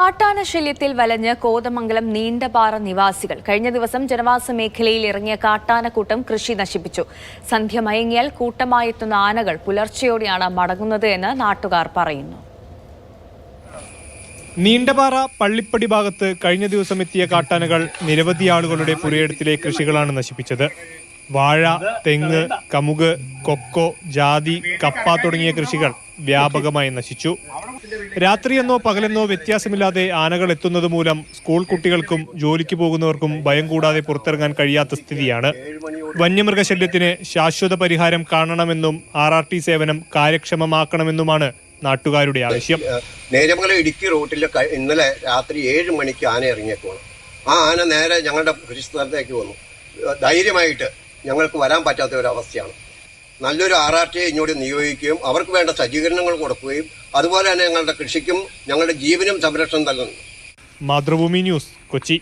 കാട്ടാന ശല്യത്തിൽ വലഞ്ഞ് കോതമംഗലം നീണ്ടപാറ നിവാസികൾ കഴിഞ്ഞ ദിവസം ജനവാസ മേഖലയിൽ ഇറങ്ങിയ കാട്ടാനക്കൂട്ടം കൃഷി നശിപ്പിച്ചു. സന്ധ്യ മയങ്ങിയാൽ കൂട്ടമായെത്തുന്ന ആനകൾ പുലർച്ചെയോടെയാണ് മടങ്ങുന്നത് എന്ന് നാട്ടുകാർ പറയുന്നു. നീണ്ടപാറ പള്ളിപ്പടി ഭാഗത്ത് കഴിഞ്ഞ ദിവസം എത്തിയ കാട്ടാനകൾ നിരവധി ആളുകളുടെ പുരയിടത്തിലെ കൃഷികളാണ് നശിപ്പിച്ചത്. വാഴ തെങ്ങ് കമുക് കൊക്കോ ജാതി കപ്പ തുടങ്ങിയ കൃഷികൾ വ്യാപകമായി നശിച്ചു. രാത്രിയെന്നോ പകലെന്നോ വ്യത്യാസമില്ലാതെ ആനകൾ എത്തുന്നത് മൂലം സ്കൂൾ കുട്ടികൾക്കും ജോലിക്ക് പോകുന്നവർക്കും ഭയം കൂടാതെ പുറത്തിറങ്ങാൻ കഴിയാത്ത സ്ഥിതിയാണ്. വന്യമൃഗശല്യത്തിന് ശാശ്വത പരിഹാരം കാണണമെന്നും ആർ ആർ ടി സേവനം കാര്യക്ഷമമാക്കണമെന്നുമാണ് നാട്ടുകാരുടെ ആവശ്യം. നേരമംഗലം ഇടുക്കി റൂട്ടിൽ ഇന്നലെ രാത്രി ഏഴ് മണിക്ക് ആന ഇറങ്ങിയേക്കുവാണ് ആ ആന നേരെ ഞങ്ങളുടെ കൃഷി സ്ഥലത്തേക്ക് വന്നു. ധൈര്യമായിട്ട് ഞങ്ങൾക്ക് വരാൻ പറ്റാത്ത ഒരു അവസ്ഥയാണ്. നല്ലൊരു ആർ ആർ ടി ഇങ്ങോട്ട് നിയോഗിക്കുകയും അവർക്ക് വേണ്ട സജ്ജീകരണങ്ങൾ കൊടുക്കുകയും അതുപോലെ തന്നെ ഞങ്ങളുടെ കൃഷിക്കും ഞങ്ങളുടെ ജീവനും സംരക്ഷണം നൽകുന്നു. മാതൃഭൂമി ന്യൂസ് കൊച്ചി.